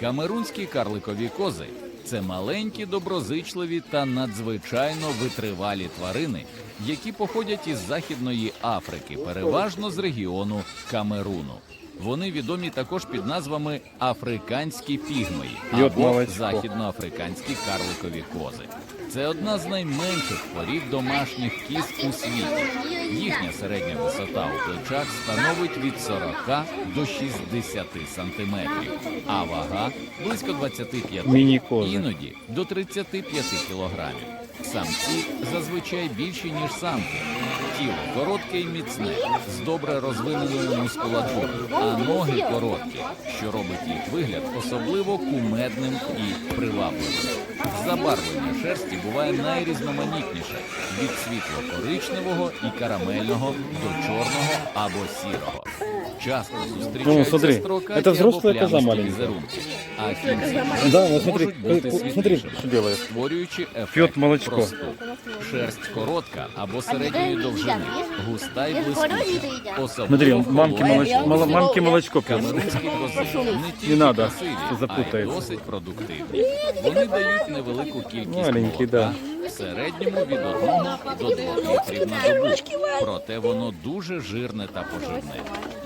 Камерунські карликові кози це маленькі, доброзичливі та надзвичайно витривалі тварини, які походять із Західної Африки, переважно з регіону Камеруну. Вони відомі також під назвами африканські пігмеї або західноафриканські карликові кози. Це одна з найменших порід домашніх кіз у світі. Їхня середня висота у плечах становить від 40 до 60 сантиметрів, а вага близько 25, Міні-кози. іноді до 35 кілограмів. Самці зазвичай більші, ніж самки. Тіло коротке і міцне, з добре розвиненою мускулатурою, а ноги короткі, що робить їх вигляд особливо кумедним і привабливим. Забарвлення шерсті буває найрізноманітніше від світло-коричневого і карамельного до чорного або сірого. Часто зустрічаються Ну, смотри, строкаті або плямисті візерунки, а кінці Да, можуть бути смотри, світлішими створюючи ефект простуд. Шерсть коротка або середньої довжини, густа й блискуча. Смотри, Особливо мамки молочко, мамки молочко пьет. Камерунські кози не тільки надо, красиві, а й запутається. досить продуктивні. Вони дають невелику кількість Маленький, молока, в середньому від 1 до 2 літрів на добу. Проте воно дуже жирне та поживне.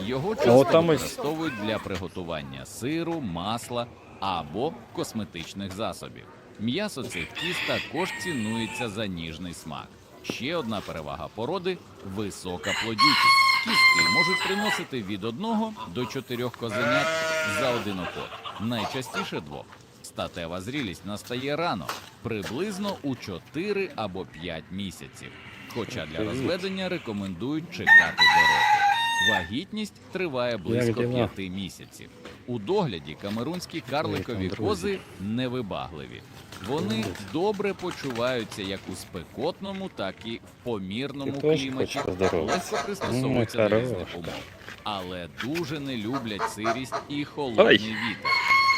Його часто там ось- використовують для приготування сиру, масла або косметичних засобів. М'ясо цих кіз також цінується за ніжний смак. Ще одна перевага породи висока плодючість. Кістки можуть приносити від одного до чотирьох козенят за один окот, найчастіше двох. Статева зрілість настає рано, приблизно у 4 або 5 місяців. Хоча для розведення рекомендують чекати до року. Вагітність триває близько? 5 місяців. У догляді камерунські карликові кози невибагливі. Вони добре почуваються як у спекотному, так і в помірному кліматі, легко пристосовуються Ну, до різних умов, але дуже не люблять сирість і холодний вітер.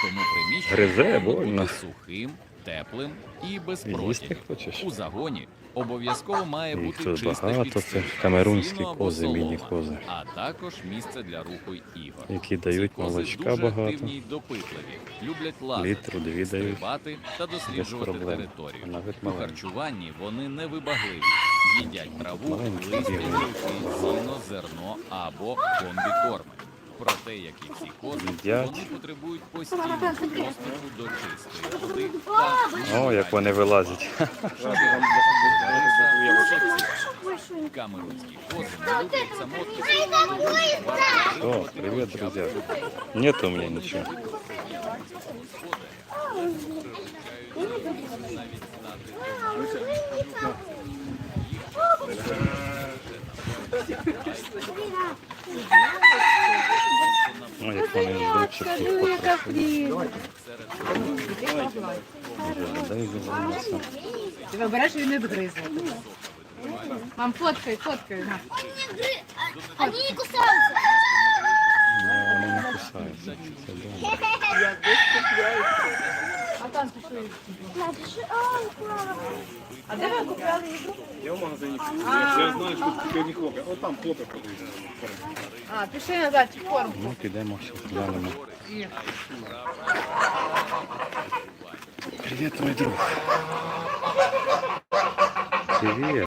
Тому приміщення бути сухим, теплим і без Їсти протягів. хочеш? У загоні обов'язково має Їх бути тут чисте багато, це камерунські кози, міні-кози. а також місце для руху ігор. Які дають Ці кози молочка дуже багато. активні й допитливі, люблять лазити, Літру дві дають. стрибати та досліджувати проблем. територію. А навіть У маленькі. харчуванні вони невибагливі, їдять траву, Маленькі листя, бігають. гілки, сіно, зерно або комбікорми. Проте, як і всі кози, Їдять. вони потребують постійного доступу до чистої О, як вони вилазять. Камерунські кози не люблять самотність. О, привет, друзья. Нет у меня ничего. Ой, як вони ждуть, щоб їх попросили. Ти вибереш і не відгризла. Мам, фоткай, фоткай. на. Они не кусаются. А там пішли. А де ви купляли їжу? Я в магазині купив. Я знаю, що тільки не хлопець. От там хлопець продають. А, пішли назад, чи форму. Ну, підемо зараз глянемо. Привіт, мой друг. Привіт.